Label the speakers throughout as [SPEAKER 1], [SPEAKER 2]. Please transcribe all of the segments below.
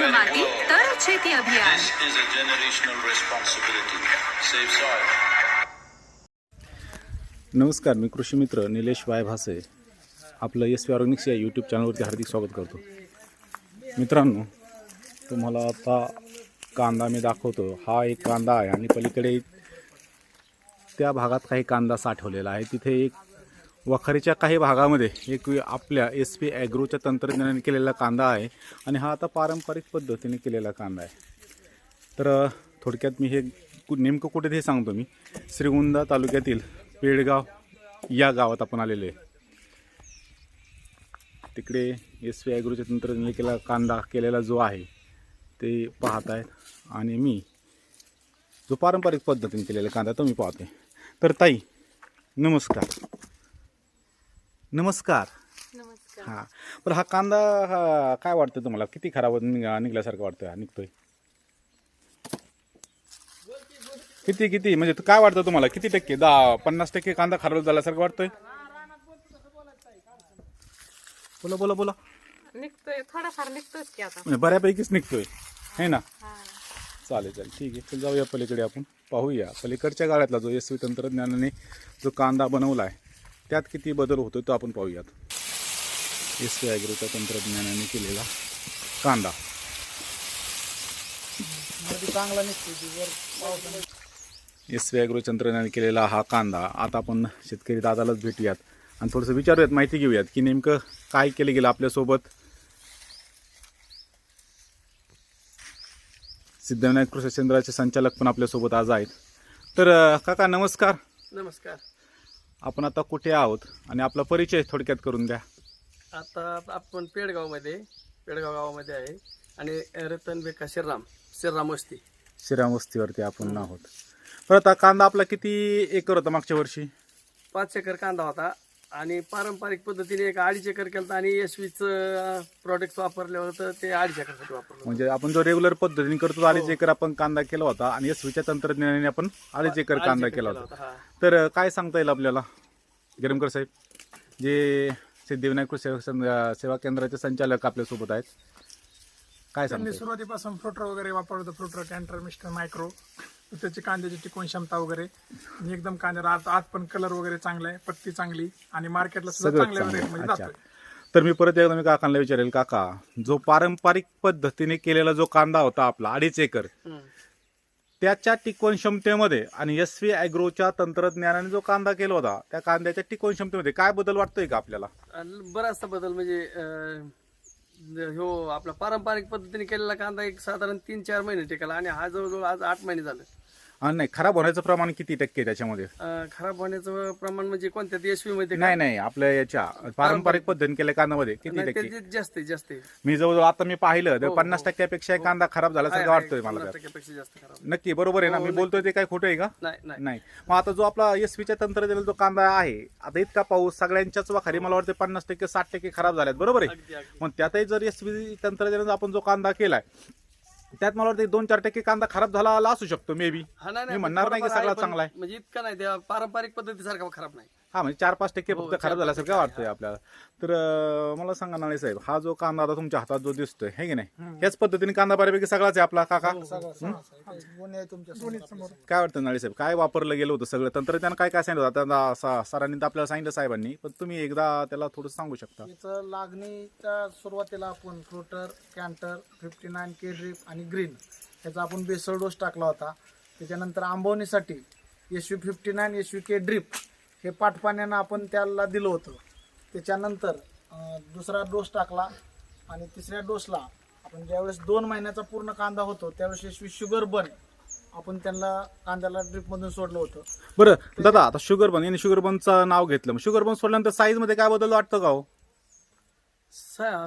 [SPEAKER 1] शुद्ध माती तरच शेती अभियान.
[SPEAKER 2] नमस्कार मी कृषी मित्र निलेश वाय भासे. आपलं एस पी ऑर्गॅनिक्स या यूट्यूब चॅनलवरती हार्दिक स्वागत करतो. मित्रांनो तुम्हाला आता कांदा मी दाखवतो. हा एक कांदा आहे आणि पलीकडे त्या भागात काही कांदा साठवलेला आहे. तिथे एक वखारीच्या काही भागामध्ये एक आपल्या एस पी ॲग्रोच्या तंत्रज्ञानाने केलेला कांदा आहे आणि हा आता पारंपरिक पद्धतीने केलेला कांदा आहे. तर थोडक्यात मी हे कु- नेमकं कुठे हे सांगतो मी. श्रीगोंदा तालुक्यातील पेडगाव या गावात आपण आलेलो आहे. तिकडे एस पी ॲग्रोच्या तंत्रज्ञाने केला कांदा केलेला जो आहे ते पाहत आहेत आणि मी जो पारंपरिक पद्धतीने केलेला कांदा तो मी पाहतो तर ताई नमस्कार. नमस्कार.
[SPEAKER 3] नमस्कार.
[SPEAKER 2] हां. पण हा कांदा हा, काय वाटतं तुम्हाला? किती खराब निघ- निघल्यासारखं वाटतोय हा निघतोय? किती किती? म्हणजे तू- काय वाटतं तुम्हाला? किती टक्के? दहा पन्नास टक्के कांदा खराब झाल्यासारखं वाटतोय? बोला बोला बोला.
[SPEAKER 3] निघतोय थोडाफार निघतोच की आता.
[SPEAKER 2] म्हणजे बऱ्यापैकीच निघतोय. है ना?
[SPEAKER 3] हा.
[SPEAKER 2] चालेल चालेल. ठीक आहे. चल जाऊया पलीकडे आपण. पाहूया. पलीकडच्या गाड्यातला जो एस तंत्रज्ञानाने जो कांदा बनवला आहे त्यात किती बदल होतो तो आपण पाहूयात. एस सी ॲग्रोच्या तंत्रज्ञानाने केलेला कांदा. एस सी ॲग्रो तंत्रज्ञानाने केलेला हा कांदा. आता आपण शेतकरी दादालाच भेटूयात आणि थोडंसं विचारूयात माहिती घेऊयात की नेमकं काय केलं गेलं आपल्यासोबत. सिद्धविनायक कृषी केंद्राचे संचालक पण आपल्यासोबत आज आहेत. तर काका नमस्कार.
[SPEAKER 4] नमस्कार.
[SPEAKER 2] आपण आता कुठे आहोत? आणि आपला परिचय थोडक्यात करून द्या.
[SPEAKER 4] आता आपण पेडगावमध्ये पेडगाव गावामध्ये आहे. आणि रतन बेका श्रीराम श्रीराम वस्ती.
[SPEAKER 2] श्रीराम वस्तीवरती आपण आहोत. तर आता कांदा आपला किती एकर होता मागच्या वर्षी?
[SPEAKER 4] पाच एकर कांदा होता. आणि पारंपरिक पद्धतीने एक अडीच एकर केलं आणि एस वीचं प्रॉडक्ट वापरल्यावर तर ते अडीच एकरसाठी वापरलं.
[SPEAKER 2] म्हणजे आपण जो रेग्युलर पद्धतीने करतो अडीच एकर आपण कांदा केला होता आणि एसवीच्या तंत्रज्ञानाने आपण अडीच एकर कांदा केला होता.
[SPEAKER 4] हा.
[SPEAKER 2] तर काय सांगता येईल आपल्याला? गिरमकर साहेब जे सिद्धिविनायक कृषी सेवा केंद्राचे संचालक आपल्यासोबत आहेत काय सांगता
[SPEAKER 5] सुरुवातीपासून फ्रुटर वगैरे वापरत होतं फ्रुटर कॅन्टर मिस्टर मायक्रो. त्याची कांद्याची टिकवून क्षमता वगैरे. आणि एकदम कांद्याला आज आज पण कलर वगैरे चांगला आहे पत्ती चांगली. आणि मार्केटला सुद्धा
[SPEAKER 2] सगळं
[SPEAKER 5] चांगल्या
[SPEAKER 2] चांगलं.
[SPEAKER 5] रेटमध्ये
[SPEAKER 2] अच्छा
[SPEAKER 5] जातोय.
[SPEAKER 2] तर मी परत एकदा मी काकांना विचारेल काका जो पारंपरिक पद्धतीने केलेला जो कांदा होता आपला अडीच एकर. त्याच्या टिकवण क्षमतेमध्ये आणि एस व्ही ॲग्रोच्या तंत्रज्ञानाने जो कांदा केला होता त्या कांद्याच्या टिकवण क्षमतेमध्ये काय बदल वाटतोय का आपल्याला?
[SPEAKER 4] आणि बराचसा बदल म्हणजे अं, ह्यो आपला पारंपरिक पद्धतीने केलेला कांदा एक साधारण तीन चार महिने टिकला आणि हा जवळजवळ आज आठ महिने झाले.
[SPEAKER 2] नाही खराब होण्याचं प्रमाण किती टक्के आहे त्याच्यामध्ये?
[SPEAKER 4] अं, खराब होण्याचं प्रमाण म्हणजे कोणत्या एसवी मध्ये का?
[SPEAKER 2] नाही नाही आपल्या याच्या पारंपरिक पद्धतीने केल्या कांद्यामध्ये किती टक्के?
[SPEAKER 4] जास्त आहे, जास्त आहे.
[SPEAKER 2] मी जवळजवळ आता मी पाहिलं तर
[SPEAKER 4] हो,
[SPEAKER 2] पन्नास
[SPEAKER 4] हो.
[SPEAKER 2] टक्क्यापेक्षा कांदा खराब झाल्यासारखं वाटतोय मला?
[SPEAKER 4] पन्नास. टक्क्यापेक्षा जास्त खराब
[SPEAKER 2] नक्की बरोबर आहे ना.
[SPEAKER 4] हो,
[SPEAKER 2] मी. बोलतोय ते काय खोटं आहे का?
[SPEAKER 4] नाही नाही.
[SPEAKER 2] नाही. मग आता जो आपला एसवीच्या तंत्रज्ञानाचा जो कांदा आहे आता इतका पाऊस सगळ्यांच्याच वाखारी मला वाटतं पन्नास टक्के साठ टक्के खराब झाल्यात. बरोबर आहे?
[SPEAKER 4] अगदी अगदी.
[SPEAKER 2] मग त्यातही जर एसवी तंत्रज्ञानाचा आपण जो कांदा केलाय त्यात मला वाटतं दोन चार टक्के कांदा खराब झाला असू शकतो मे बी
[SPEAKER 4] हा नाही
[SPEAKER 2] मी म्हणणार नाही की
[SPEAKER 4] थोडंफार
[SPEAKER 2] सगळा
[SPEAKER 4] आहे, पण
[SPEAKER 2] चांगला आहे.
[SPEAKER 4] म्हणजे इतका नाही त्या पारंपरिक पद्धतीसारखा खराब नाही
[SPEAKER 2] हा म्हणजे चार पाच टक्के
[SPEAKER 4] हो,
[SPEAKER 2] फक्त खराब झाल्यासारखं वाटतंय आपल्याला. तर अं, मला सांगा नाळे साहेब हा जो कांदा आता तुमच्या हातात जो दिसतोय हे की नाही? याच पद्धतीने कांदा बऱ्यापैकी सगळाच आहे आपला काका?
[SPEAKER 4] हो,
[SPEAKER 5] समोर
[SPEAKER 2] काय वाटतं नाळे साहेब? काय वापरलं गेलं होतं सगळं? तंत्रज्ञान काय काय सांगितलं होतं? आता सा- सरांनी तर आपल्याला सांगितलं साहेबांनी पण तुम्ही एकदा त्याला थोडं सांगू शकता.
[SPEAKER 6] याचं लागणीच्या सुरुवातीला आपण फ्रुटर कॅन्टर फिफ्टी नाईन के ड्रिप आणि ग्रीन ह्याचा आपण बेसळ डोस टाकला होता. त्याच्यानंतर आंबवणीसाठी S V fifty nine S V K drip हे पाटपाण्यानं आपण त्याला दिलं होतं. त्याच्यानंतर दुसरा डोस टाकला आणि तिसऱ्या डोसला आपण ज्यावेळेस दोन महिन्याचा पूर्ण कांदा होतो त्यावेळेस व्ही शुगर बन आपण त्यांना कांद्याला ड्रिपमधून सोडलं होतं.
[SPEAKER 2] बरं दादा आता शुगर बन यांनी शुगर बनचं नाव घेतलं. शुगर बन सोडल्यानंतर साईजमध्ये काय बदल वाटतं का हो?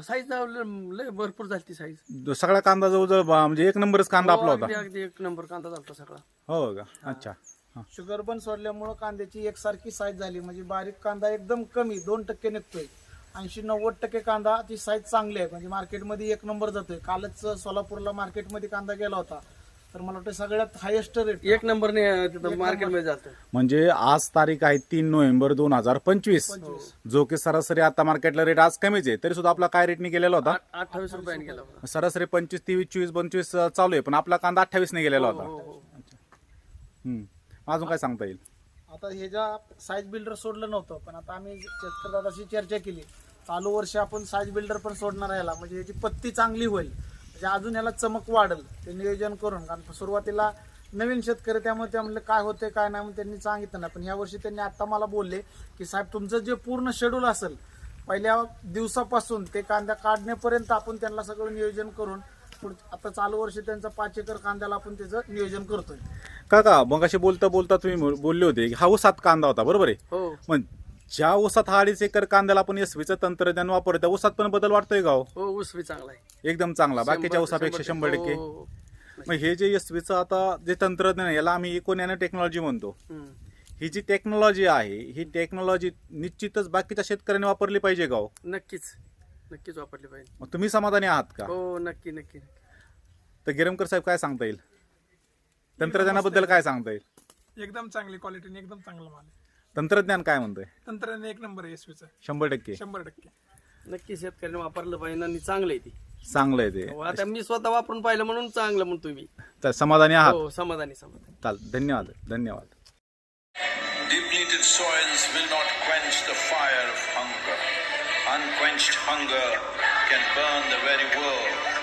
[SPEAKER 4] साईज लय भरपूर झाली ती साईज
[SPEAKER 2] जो सगळा कांदा जवळजवळ बा- म्हणजे एक नंबरच कांदा आपला होता.
[SPEAKER 4] अगदी एक नंबर कांदा झाला सगळा.
[SPEAKER 2] हो का? अच्छा. हा.
[SPEAKER 6] शुगर बन सोडल्यामुळं कांद्याची एकसारखी साईज झाली. म्हणजे बारीक कांदा एकदम कमी दोन टक्के निघतोय. ऐंशी नव्वद टक्के कांदा ती साईज चांगली आहे. म्हणजे मार्केटमध्ये एक नंबर जातोय. कालच सोलापूरला मार्केटमध्ये कांदा गेला होता. तर मला वाटतं सगळ्यात हायेस्ट रेट
[SPEAKER 4] एक नंबरने मार्केटमध्ये जातं
[SPEAKER 2] म्हणजे आज तारीख आहे तीन नोव्हेंबर दोन हजार पंचवीस. जो की सरासरी आता मार्केटला रेट आज कमीच आहे. तरी सुद्धा आपला काय रेटने गेलेला होता?
[SPEAKER 4] अठ्ठावीस रुपयाने गेला होता.
[SPEAKER 2] सरासरी पंचवीस तेवीस चोवीस पंचवीस चालू आहे. पण आपला कांदा अठ्ठावीसने गेलेला होता.
[SPEAKER 4] हो हो.
[SPEAKER 2] हम्म. अजून काय सांगता येईल?
[SPEAKER 6] आता हे ज्या साईज बिल्डर सोडलं नव्हतं पण आता आम्ही शेतकरी चर्चा केली. चालू वर्षी आपण साईज बिल्डर पण सोडणार याला. म्हणजे याची पत्ती चांगली होईल. म्हणजे अजून याला चमक वाढेल ते नियोजन करून. कारण सुरुवातीला नवीन शेतकरी त्यामुळे ते म्हणलं काय होते काय नाही? म्हणून त्यांनी सांगितलं नाही. पण यावर्षी त्यांनी आत्ता मला बोलले की साहेब तुमचं जे पूर्ण शेड्यूल असेल पहिल्या दिवसापासून ते कांदा काढण्यापर्यंत आपण त्यांना सगळं नियोजन करून आता चालू वर्षी त्यांचा पाच एकर कांद्याला आपण त्याचं नियोजन करतोय.
[SPEAKER 2] काका मग असे बोलता बोलता तुम्ही बोल- बोलले होते की हा ऊसात कांदा होता बरोबर आहे?
[SPEAKER 4] हो.
[SPEAKER 2] मग ज्या ऊसात हा अडीच एकर कांद्याला आपण एसवीचं तंत्रज्ञान वापरतो त्या ऊसात पण बदल वाटतोय का हो?
[SPEAKER 4] हो ऊस बी चांगला आहे.
[SPEAKER 2] एकदम चांगला बाकीच्या ऊसापेक्षा शंभर टक्के.
[SPEAKER 4] हो, हो.
[SPEAKER 2] मग हे जे एसवीचं आता जे तंत्रज्ञान आहे, याला आम्ही इको नॅनो टेक्नॉलॉजी म्हणतो.
[SPEAKER 4] हम्म.
[SPEAKER 2] ही जी टेक्नॉलॉजी आहे ही टेक्नॉलॉजी निश्चितच बाकीच्या शेतकऱ्यांनी वापरली पाहिजे हो?
[SPEAKER 4] नक्कीच नक्कीच वापरली पाहिजे.
[SPEAKER 2] मग तुम्ही समाधानी आहात का?
[SPEAKER 4] हो नक्की नक्की.
[SPEAKER 2] तर गिरमकर साहेब काय सांगता येईल? तंत्रज्ञानाबद्दल काय सांगता येईल?
[SPEAKER 5] एकदम चांगली क्वालिटीने एकदम चांगला माल आहे.
[SPEAKER 2] तंत्रज्ञान काय म्हणतोय?
[SPEAKER 5] तंत्रज्ञान एक नंबर आहे एसवीचं
[SPEAKER 2] शंभर टक्के.
[SPEAKER 5] शंभर टक्के.
[SPEAKER 4] नक्की शेतकऱ्यांनी वापरलं पाहिजे आणि चांगलं आहे ती.
[SPEAKER 2] चांगलं आहे ते.
[SPEAKER 4] हो, आता मी स्वतः वापरून पाहिलं म्हणून चांगलं म्हणतो मी.
[SPEAKER 2] तर समाधानी आहात?
[SPEAKER 4] हो समाधानी समाधानी.
[SPEAKER 2] चाल धन्यवाद धन्यवाद.
[SPEAKER 7] Depleted soils will not quench the fire of hunger. Unquenched hunger can burn the very world.